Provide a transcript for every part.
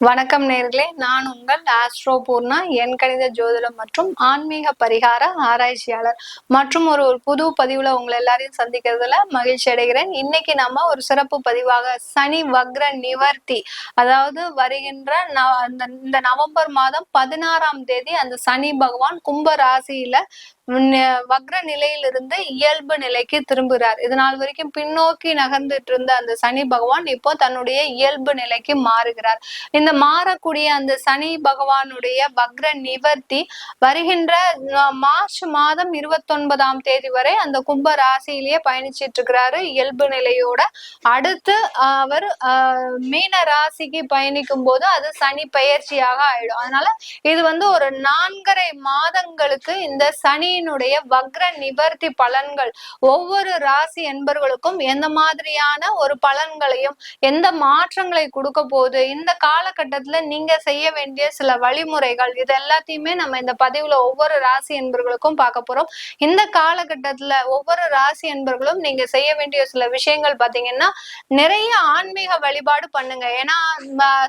வணக்கம் நேர்களே. நான் உங்கள் ஆஸ்ட்ரோ பூர்ணா என் கணித ஜோதிடம் மற்றும் ஆன்மீக பரிகார ஆராய்ச்சியாளர். மற்றும் ஒரு ஒரு புது பதிவுல உங்களை எல்லாரையும் சந்திக்கிறதுல மகிழ்ச்சி அடைகிறேன். இன்னைக்கு நம்ம ஒரு சிறப்பு பதிவாக சனி வக்ர நிவர்த்தி. அதாவது வருகின்ற இந்த நவம்பர் மாதம் பதினாறாம் தேதி அந்த சனி பகவான் கும்ப ராசியில வக்ர நிலையிலிருந்து இயல்பு நிலைக்கு திரும்புகிறார். இது நாள் வரைக்கும் பின்னோக்கி நகர்ந்துட்டு இருந்த அந்த சனி பகவான் இப்போ தன்னுடைய இயல்பு நிலைக்கு மாறுகிறார். இந்த மாறக்கூடிய அந்த சனி பகவானுடைய வக்ர நிவர்த்தி வருகின்ற மார்ச் மாதம் இருபத்தொன்பதாம் தேதி வரை அந்த கும்ப ராசியிலேயே பயணிச்சிட்டு இருக்கிறாரு இயல்பு நிலையோட அடுத்து அவர் மீன ராசிக்கு பயணிக்கும் போது அது சனி பயிற்சியாக ஆயிடும். அதனால இது வந்து ஒரு நான்கரை மாதங்களுக்கு இந்த சனி சனியினுடைய வக்ர நிவர்த்தி பலன்கள். ஒவ்வொரு ராசி என்பவர்களுக்கும் எந்த மாதிரியான ஒரு பலன்களையும் எந்த மாற்றங்களை கொடுக்க போகுது இந்த காலகட்டத்துல நீங்க செய்ய வேண்டிய சில வழிமுறைகள் இது எல்லாத்தையுமே நம்ம இந்த பதிவுல ஒவ்வொரு ராசி என்பர்களுக்கும் பார்க்க போறோம். இந்த காலகட்டத்துல ஒவ்வொரு ராசி என்பர்களும் நீங்க செய்ய வேண்டிய சில விஷயங்கள் பாத்தீங்கன்னா நிறைய ஆன்மீக வழிபாடு பண்ணுங்க. ஏன்னா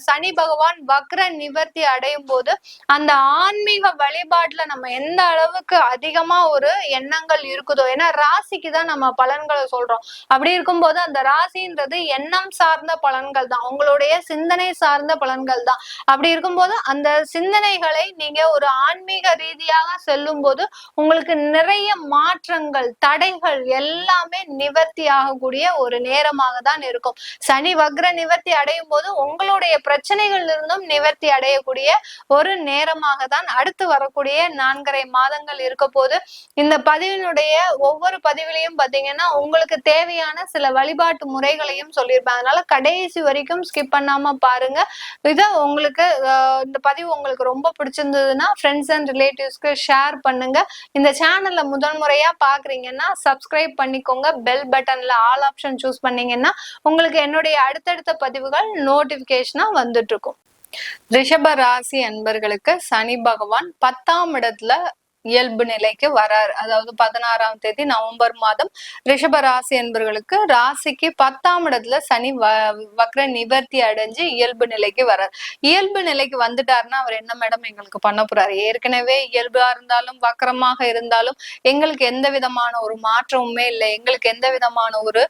சனி பகவான் வக்ர நிவர்த்தி அடையும் போது அந்த ஆன்மீக வழிபாட்டுல நம்ம எந்த அளவுக்கு அதிக அதிகமா ஒரு எண்ணங்கள் இருக்குதோ? ஏன்னா ராசிக்கு தான் நம்ம பலன்களை சொல்றோம். அப்படி இருக்கும்போது அந்த ராசின்றது எண்ணம் சார்ந்த பலன்கள் தான். உங்களுடைய சிந்தனை சார்ந்த பலன்கள் தான். அப்படி இருக்கும்போது அந்த சிந்தனைகளை நீங்க ஒரு ஆன்மீக ரீதியாக செல்லும் போது உங்களுக்கு நிறைய மாற்றங்கள் தடைகள் எல்லாமே நிவர்த்தி ஆகக்கூடிய ஒரு நேரமாக தான் இருக்கும். சனி வக்ர நிவர்த்தி அடையும் போது உங்களுடைய பிரச்சனைகள் இருந்தும் நிவர்த்தி அடையக்கூடிய ஒரு நேரமாக தான் அடுத்து வரக்கூடிய நான்கரை மாதங்கள் இருக்க போது போது இந்த பதிவினுடைய ஒவ்வொரு பதிவிலையும் பாத்தீங்கன்னா உங்களுக்கு தேவையான சில வழிபாட்டு முறைகளையும் சொல்லியிருப்பேன் அதனால கடைசி வரைக்கும் ஸ்கிப் பண்ணாம பாருங்க. இதை உங்களுக்கு இந்த பதிவு உங்களுக்கு ரொம்ப பிடிச்சிருந்ததுன்னா ஃப்ரெண்ட்ஸ் அண்ட் ரிலேட்டிவ்ஸ்க்கு ஷேர் பண்ணுங்க. இந்த சேனல்ல முதல் முறையா பாக்குறீங்கன்னா சப்ஸ்கிரைப் பண்ணிக்கோங்க. பெல் பட்டன்ல ஆல் ஆப்ஷன் சூஸ் பண்ணீங்கன்னா உங்களுக்கு என்னுடைய அடுத்தடுத்த பதிவுகள் நோட்டிபிகேஷனா வந்துட்டு இருக்கும் ரிஷப ராசி அன்பர்களுக்கு சனி பகவான் பத்தாம் இடத்துல இயல்பு நிலைக்கு வராரு. அதாவது பதினாறாம் தேதி நவம்பர் மாதம் ரிஷபராசி என்பவர்களுக்கு ராசிக்கு பத்தாம் இடத்துல சனி வக்ர நிவர்த்தி அடைஞ்சு இயல்பு நிலைக்கு வராரு. இயல்பு நிலைக்கு வந்துட்டாருன்னா அவர் என்ன மேடம் எங்களுக்கு பண்ண போறாரு? ஏற்கனவே இயல்பா இருந்தாலும் வக்கரமாக இருந்தாலும் எங்களுக்கு எந்த விதமான ஒரு மாற்றமுமே இல்லை. எங்களுக்கு எந்த விதமான ஒரு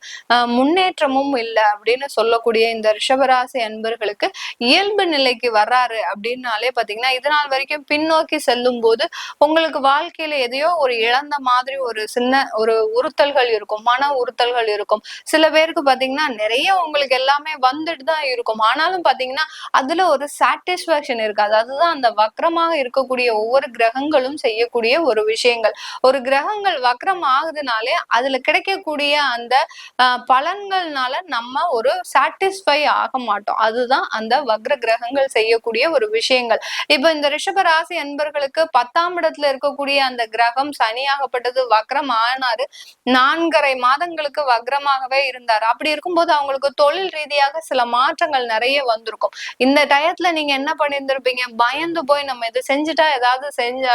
முன்னேற்றமும் இல்லை அப்படின்னு சொல்லக்கூடிய இந்த ரிஷபராசி அன்பர்களுக்கு இயல்பு நிலைக்கு வர்றாரு அப்படின்னாலே பாத்தீங்கன்னா இதனால் வரைக்கும் பின்னோக்கி செல்லும் போது உங்களுக்கு வாழ்க்கையில எதையோ ஒரு இழந்த மாதிரி ஒரு சின்ன ஒரு உறுத்தல்கள் இருக்கும் மன உறுத்தல்கள் இருக்கும். சில பேருக்கு பாத்தீங்கன்னா நிறைய உங்களுக்கு எல்லாமே வந்துட்டு தான் இருக்கும். ஆனாலும் பாத்தீங்கன்னா அதுல ஒரு சாட்டிஸ்பாக்சன் இருக்காது அதுதான் அந்த வக்ரமாக இருக்கக்கூடிய ஒவ்வொரு கிரகங்களும் செய்யக்கூடிய ஒரு விஷயங்கள். ஒரு கிரகங்கள் வக்ரம் ஆகுதுனாலே அதுல கிடைக்கக்கூடிய அந்த பலன்கள்னால நம்ம ஒரு சாட்டிஸ்ஃபை ஆக மாட்டோம். அதுதான் அந்த வக்ர கிரகங்கள் செய்யக்கூடிய ஒரு விஷயங்கள். இப்ப இந்த ரிஷப ராசி அன்பர்களுக்கு பத்தாம் இடத்துல இருக்க இருக்கக்கூடிய அந்த கிரகம் சனியாகப்பட்டது வக்ரம் ஆனாரு. நான்கரை மாதங்களுக்கு வக்ரமாகவே இருந்தார். அப்படி இருக்கும்போது அவங்களுக்கு தொழில் ரீதியாக சில மாற்றங்கள் நிறைய வந்திருக்கும். இந்த டயத்துல நீங்க என்ன பண்ணியிருந்திருப்பீங்க? பயந்து போய் நம்ம இது செஞ்சுட்டா ஏதாவது செஞ்ச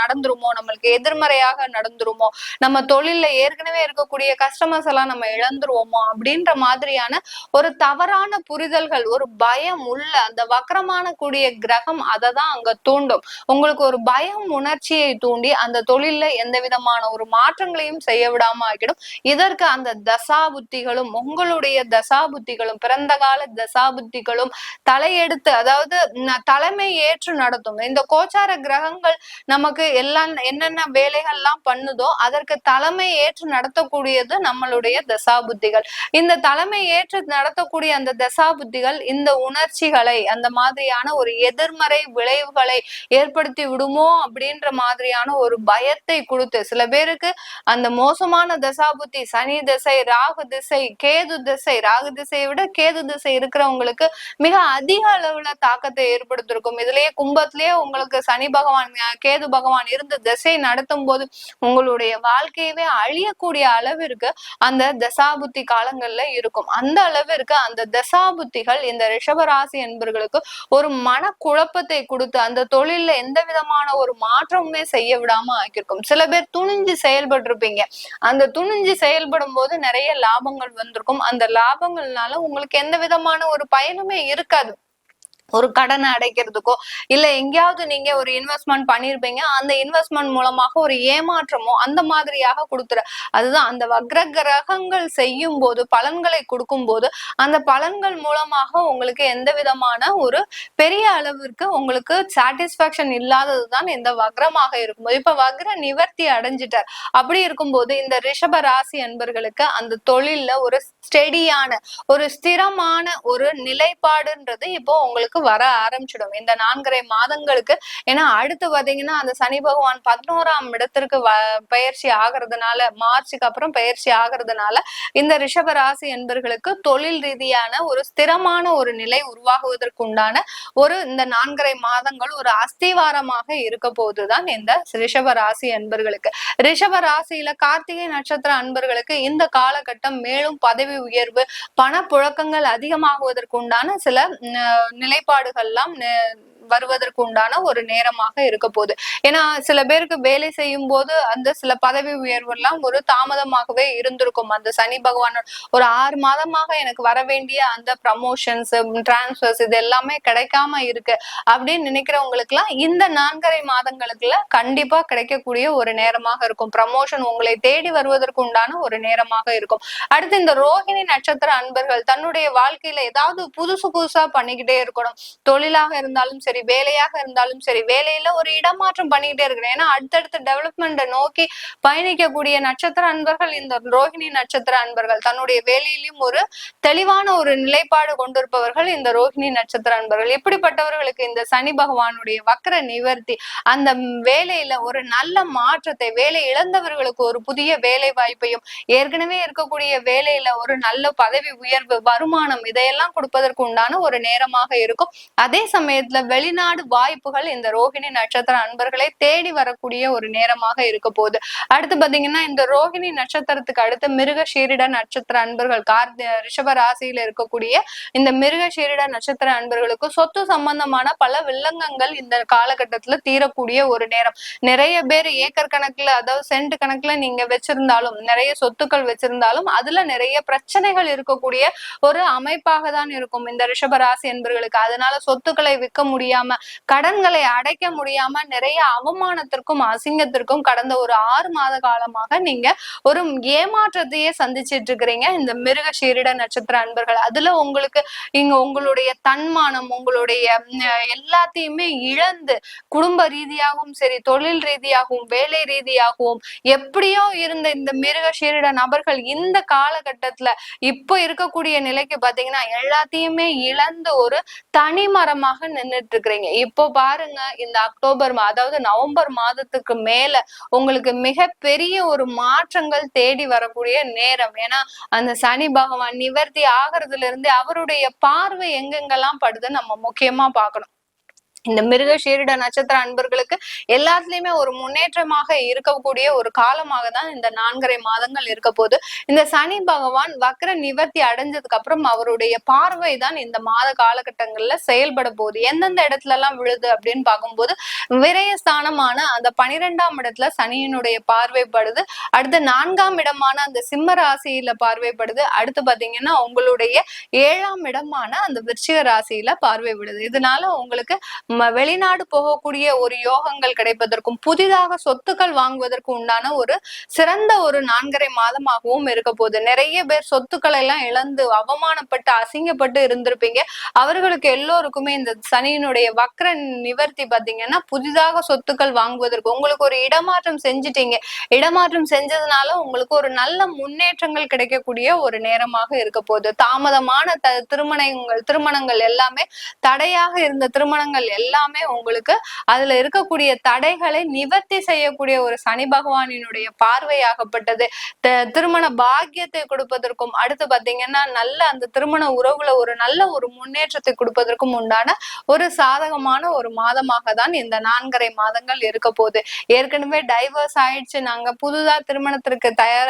நடந்துருமோ? நம்மளுக்கு எதிர்மறையாக நடந்துருமோ? நம்ம தொழில்ல ஏற்கனவே இருக்கக்கூடிய கஸ்டமர்ஸ் எல்லாம் நம்ம இழந்துருவோமோ? அப்படின்ற மாதிரியான ஒரு தவறான புரிதல்கள் ஒரு பயம் உள்ள அந்த வக்கரமான கூடிய கிரகம் அதை தான் அங்க தூண்டும். உங்களுக்கு ஒரு பயம் உணர்ச்சியை தூண்டி அந்த தொழில்ல எந்த விதமான ஒரு மாற்றங்களையும் செய்ய விடாம ஆகிடும் இதற்கு அந்த தசா புத்திகளும் உங்களுடைய தசா புத்திகளும் பிறந்த கால தசாபுத்திகளும் தலையெடுத்து அதாவது தலைமை ஏற்று நடத்தும். இந்த கோச்சார கிரகங்கள் நமக்கு எல்லாம் என்னென்ன வேலைகள்லாம் பண்ணுதோ அதற்கு தலைமை ஏற்று நடத்தக்கூடியது நம்மளுடைய தசாபுத்திகள். இந்த தலைமை ஏற்று நடத்தக்கூடிய அந்த தசா புத்திகள் இந்த உணர்ச்சிகளை அந்த மாதிரியான ஒரு எதிர்மறை விளைவுகளை ஏற்படுத்தி விடுமோ அப்படின்ற மாதிரி மாதிரியான ஒரு பயத்தை கொடுத்து சில பேருக்கு அந்த மோசமான தசாபுத்தி சனி திசை ராகு திசை கேது திசை ராகு திசையை விட கேது திசை இருக்கிறவங்களுக்கு மிக அதிக அளவுல தாக்கத்தை ஏற்படுத்திருக்கும். இதுலயே கும்பத்திலேயே உங்களுக்கு சனி பகவான் கேது பகவான் இருந்து திசை நடத்தும் போது உங்களுடைய வாழ்க்கையவே அழியக்கூடிய அளவிற்கு அந்த தசாபுத்தி காலங்கள்ல இருக்கும். அந்த அளவிற்கு அந்த தசாபுத்திகள் இந்த ரிஷபராசி என்பர்களுக்கு ஒரு மன குழப்பத்தை கொடுத்து அந்த தொழில்ல எந்த விதமான ஒரு மாற்றமுமே செய்ய விடாம ஆக்கியிருக்கும். சில பேர் துணிஞ்சு செயல்பட்டிருப்பீங்க. அந்த துணிஞ்சு செயல்படும் போது நிறைய லாபங்கள் வந்திருக்கும். அந்த லாபங்கள்னால உங்களுக்கு எந்த விதமான ஒரு பயனுமே இருக்காது. ஒரு கடனை அடைக்கிறதுக்கோ இல்ல எங்கேயாவது நீங்க ஒரு இன்வெஸ்ட்மெண்ட் பண்ணிருப்பீங்க அந்த இன்வெஸ்ட்மெண்ட் மூலமாக ஒரு ஏமாற்றமோ அந்த மாதிரியாக கொடுத்துற அதுதான் அந்த வக்ர கிரகங்கள் செய்யும் போது பலன்களை கொடுக்கும் போது அந்த பலன்கள் மூலமாக உங்களுக்கு எந்த விதமான ஒரு பெரிய அளவிற்கு உங்களுக்கு சாட்டிஸ்பாக்சன் இல்லாததுதான் இந்த வக்ரமாக இருக்கும்போது. இப்ப வக்ர நிவர்த்தி அடைஞ்சிட்டார். அப்படி இருக்கும்போது இந்த ரிஷப ராசி அன்பர்களுக்கு அந்த தொழில்ல ஒரு ஸ்டெடியான ஒரு ஸ்திரமான ஒரு நிலைப்பாடுன்றது இப்போ உங்களுக்கு வர ஆரம்பிச்சிடும். இந்த நான்கரை மாதங்களுக்கு ஏன்னா அடுத்து பாத்தீங்கன்னா அந்த சனி பகவான் பதினோராம் இடத்திற்கு பயிற்சி ஆகிறதுனால மார்ச்சுக்கு அப்புறம் பயிற்சி ஆகிறதுனால இந்த ரிஷப ராசி என்பர்களுக்கு தொழில் ரீதியான ஒரு ஸ்திரமான ஒரு நிலை உருவாகுவதற்கு உண்டான ஒரு இந்த நான்கரை மாதங்கள் ஒரு அஸ்திவாரமாக இருக்க போதுதான் இந்த ரிஷப ராசி அன்பர்களுக்கு ரிஷப ராசியில கார்த்திகை நட்சத்திர அன்பர்களுக்கு இந்த காலகட்டம் மேலும் பதவி உயர்வு பணப்புழக்கங்கள் அதிகமாகுவதற்கு உண்டான சில நிலை நிலைப்பாடுகள்லாம் வருவதற்கு உண்டான ஒரு நேரமாக இருக்க போகுது. ஏன்னா சில பேருக்கு வேலை செய்யும் போது அந்த சில பதவி உயர்வு எல்லாம் ஒரு தாமதமாகவே இருந்திருக்கும். அந்த சனி பகவான் ஒரு ஆறு மாதமாக எனக்கு வர வேண்டிய அந்த ப்ரமோஷன்ஸ் டிரான்ஸ்பர்ஸ் இது எல்லாமே கிடைக்காம இருக்கு அப்படின்னு நினைக்கிறவங்களுக்கு எல்லாம் இந்த நான்கரை மாதங்களுக்குள்ள கண்டிப்பா கிடைக்கக்கூடிய ஒரு நேரமாக இருக்கும். ப்ரமோஷன் உங்களை தேடி வருவதற்கு உண்டான ஒரு நேரமாக இருக்கும். அடுத்து இந்த ரோஹிணி நட்சத்திர அன்பர்கள் தன்னுடைய வாழ்க்கையில ஏதாவது புதுசு புதுசா பண்ணிக்கிட்டே இருக்கணும். தொழிலாக இருந்தாலும் சரி சரி வேலையாக இருந்தாலும் சரி வேலையில ஒரு இடமாற்றம் பண்ணிக்கிட்டே இருக்கிறேன் ஏன்னா அடுத்தடுத்த டெவலப்மெண்ட்டை நோக்கி பயணிக்கக்கூடிய நட்சத்திர அன்பர்கள் இந்த ரோஹிணி நட்சத்திர அன்பர்கள் தன்னுடைய வேலையிலும் ஒரு தெளிவான ஒரு நிலைப்பாடு கொண்டிருப்பவர்கள் இந்த ரோஹிணி நட்சத்திர அன்பர்கள். இப்படிப்பட்டவர்களுக்கு இந்த சனி பகவானுடைய வக்கர நிவர்த்தி அந்த வேலையில ஒரு நல்ல மாற்றத்தை வேலை இழந்தவர்களுக்கு ஒரு புதிய வேலை வாய்ப்பையும் ஏற்கனவே இருக்கக்கூடிய வேலையில ஒரு நல்ல பதவி உயர்வு வருமானம் இதையெல்லாம் கொடுப்பதற்கு உண்டான ஒரு நேரமாக இருக்கும். அதே சமயத்துல வெளி வெளிநாடு வாய்ப்புகள் இந்த ரோஹிணி நட்சத்திர அன்பர்களை தேடி வரக்கூடிய ஒரு நேரமாக இருக்க போகுது. அடுத்து பாத்தீங்கன்னா இந்த ரோஹிணி நட்சத்திரத்துக்கு அடுத்து மிருக சீரிட நட்சத்திர அன்பர்கள் கார் ரிஷப ராசியில இருக்கக்கூடிய இந்த மிருக சீரிட நட்சத்திர அன்பர்களுக்கு சொத்து சம்பந்தமான பல வில்லங்கங்கள் இந்த காலகட்டத்துல தீரக்கூடிய ஒரு நேரம். நிறைய பேர் ஏக்கர் கணக்குல அதாவது சென்ட் கணக்குல நீங்க வச்சிருந்தாலும் நிறைய சொத்துக்கள் வச்சிருந்தாலும் அதுல நிறைய பிரச்சனைகள் இருக்கக்கூடிய ஒரு அமைப்பாக தான் இருக்கும் இந்த ரிஷப ராசி என்பர்களுக்கு அதனால சொத்துக்களை விற்க முடியாது முடியாம கடன்களை அடைக்க முடியாம நிறைய அவமானத்திற்கும் அசிங்கத்திற்கும் கடந்த ஒரு ஆறு மாத காலமாக நீங்க ஒரு ஏமாற்றத்தையே சந்திச்சிட்டு இருக்கிறீங்க. இந்த மிருக சீரிட நட்சத்திர அன்பர்கள் அதுல உங்களுக்கு இங்க உங்களுடைய தன்மானம் உங்களுடைய எல்லாத்தையுமே இழந்து குடும்ப ரீதியாகவும் சரி தொழில் ரீதியாகவும் வேலை ரீதியாகவும் எப்படியோ இருந்த இந்த மிருக சீரிட நபர்கள் இந்த காலகட்டத்துல இப்போ இருக்கக்கூடிய நிலைக்கு பாத்தீங்கன்னா எல்லாத்தையுமே இழந்து ஒரு தனிமரமாக நின்றுட்டு இருக்கிறீங்க இப்போ பாருங்க இந்த அக்டோபர் அதாவது நவம்பர் மாதத்துக்கு மேல உங்களுக்கு மிக பெரிய ஒரு மாற்றங்கள் தேடி வரக்கூடிய நேரம். ஏன்னா அந்த சனி பகவான் நிவர்த்தி ஆகிறதுல இருந்து அவருடைய பார்வை எங்கெங்கெல்லாம் படுது நம்ம முக்கியமா பார்க்கணும். இந்த மிருக ஷீரிட நட்சத்திர அன்பர்களுக்கு எல்லாத்துலயுமே ஒரு முன்னேற்றமாக இருக்கக்கூடிய ஒரு காலமாக தான் இந்த நான்கரை மாதங்கள் இருக்க போது இந்த சனி பகவான் வக்ர நிவர்த்தி அடைஞ்சதுக்கு அப்புறம் அவருடைய பார்வை தான் இந்த மாத காலகட்டங்கள்ல செயல்பட போகுது. எந்தெந்த இடத்துல எல்லாம் விழுது அப்படின்னு பார்க்கும்போது விரயஸ்தானமான அந்த பனிரெண்டாம் இடத்துல சனியினுடைய பார்வைப்படுது அடுத்து நான்காம் இடமான அந்த சிம்ம ராசியில பார்வைப்படுது அடுத்து பாத்தீங்கன்னா உங்களுடைய ஏழாம் இடமான அந்த விருச்சிக ராசியில பார்வை விடுது இதனால உங்களுக்கு வெளிநாடு போகக்கூடிய ஒரு யோகங்கள் கிடைப்பதற்கும் புதிதாக சொத்துக்கள் வாங்குவதற்கு உண்டான ஒரு சிறந்த ஒரு நான்கரை மாதமாகவும் இருக்க போகுது. நிறைய பேர் சொத்துக்களை எல்லாம் இழந்து அவமானப்பட்டு அசிங்கப்பட்டு இருந்திருப்பீங்க. அவர்களுக்கு எல்லோருக்குமே இந்த சனியினுடைய வக்ர நிவர்த்தி பாத்தீங்கன்னா புதிதாக சொத்துக்கள் வாங்குவதற்கு உங்களுக்கு ஒரு இடமாற்றம் செஞ்சுட்டீங்க. இடமாற்றம் செஞ்சதுனால உங்களுக்கு ஒரு நல்ல முன்னேற்றங்கள் கிடைக்கக்கூடிய ஒரு நேரமாக இருக்க போகுது. தாமதமான திருமணங்கள் திருமணங்கள் எல்லாமே தடையாக இருந்த திருமணங்கள் எல்லாமே உங்களுக்கு அதுல இருக்கக்கூடிய தடைகளை நிவர்த்தி செய்யக்கூடிய ஒரு சனி பகவானினுடைய பார்வையாகப்பட்டது. திருமண பாக்கியத்தை கொடுப்பதற்கும் அடுத்து பாத்தீங்கன்னா நல்ல அந்த திருமண உறவுல ஒரு நல்ல ஒரு முன்னேற்றத்தை கொடுப்பதற்கும் உண்டான ஒரு சாதகமான ஒரு மாதமாக தான் இந்த நான்கரை மாதங்கள் இருக்க போகுது. ஏற்கனவே டைவர்ஸ் ஆயிடுச்சு. நாங்க புதுதா திருமணத்திற்கு தயார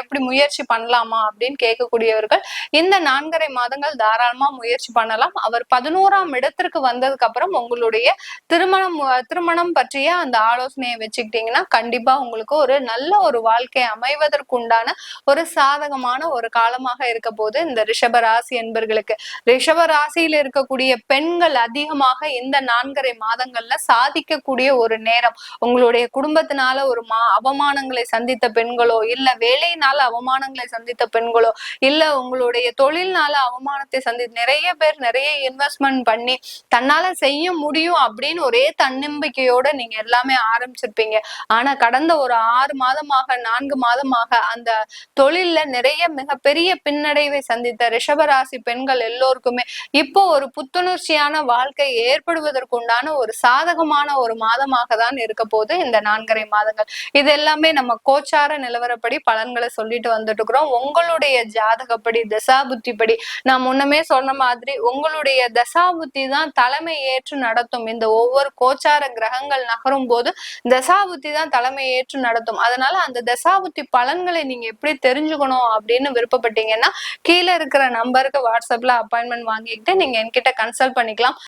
எப்படி முயற்சி பண்ணலாமா அப்படின்னு கேட்கக்கூடியவர்கள் இந்த நான்கரை மாதங்கள் தாராளமா முயற்சி பண்ணலாம். அவர் பதினோராம் இடத்திற்கு வந்ததுக்கு அப்புறம் உங்களுடைய திருமணம் திருமணம் பற்றிய அந்த ஆலோசனையை வச்சுக்கிட்டீங்கன்னா கண்டிப்பா உங்களுக்கு ஒரு நல்ல ஒரு வாழ்க்கை அமைவதற்குண்டான ஒரு சாதகமான ஒரு காலமாக இருக்க போது இந்த ரிஷப ராசி என்பர்களுக்கு. ரிஷப ராசியில் இருக்கக்கூடிய பெண்கள் அதிகமாக இந்த நான்கரை மாதங்கள்ல சாதிக்கக்கூடிய ஒரு நேரம். உங்களுடைய குடும்பத்தினால ஒரு மா அவமானங்களை சந்தித்த பெண்களோ இல்ல வேலையினால அவமானங்களை சந்தித்த பெண்களோ இல்ல உங்களுடைய தொழில்னால அவமானத்தை சந்தி நிறைய பேர் நிறைய இன்வெஸ்ட்மெண்ட் பண்ணி தன்னால செய்ய முடியும் அப்படின்னு ஒரே தன்னம்பிக்கையோட நீங்க எல்லாமே ஆரம்பிச்சிருப்பீங்க. ஆனா கடந்த ஒரு ஆறு மாதமாக நான்கு மாதமாக அந்த தொழில்ல நிறைய மிகப்பெரிய பின்னடைவை சந்தித்த ரிஷபராசி பெண்கள் எல்லோருக்குமே இப்போ ஒரு புத்துணர்ச்சியான வாழ்க்கை ஏற்படுவதற்குண்டான ஒரு சாதகமான ஒரு மாதமாக தான் இருக்க போது இந்த நான்கரை மாதங்கள். இது எல்லாமே நம்ம கோச்சார நிலவரப்படி பலன்களை சொல்லிட்டு வந்துட்டு இருக்கிறோம் உங்களுடைய ஜாதகப்படி தசாபுத்திப்படி நான் முன்னமே சொன்ன மாதிரி உங்களுடைய தசாபுத்தி தான் தலைமை தலைமை ஏற்று நடத்தும். இந்த ஒவ்வொரு கோச்சார கிரகங்கள் நகரும் போது தசாபுத்தி தான் தலைமை ஏற்று நடத்தும். அதனால அந்த தசாபுத்தி பலன்களை நீங்க எப்படி தெரிஞ்சுக்கணும் அப்படின்னு விருப்பப்பட்டீங்கன்னா கீழே இருக்கிற நம்பருக்கு வாட்ஸ்அப்ல அப்பாயின்மெண்ட் வாங்கிக்கிட்டு நீங்க என்கிட்ட கன்சல்ட் பண்ணிக்கலாம்.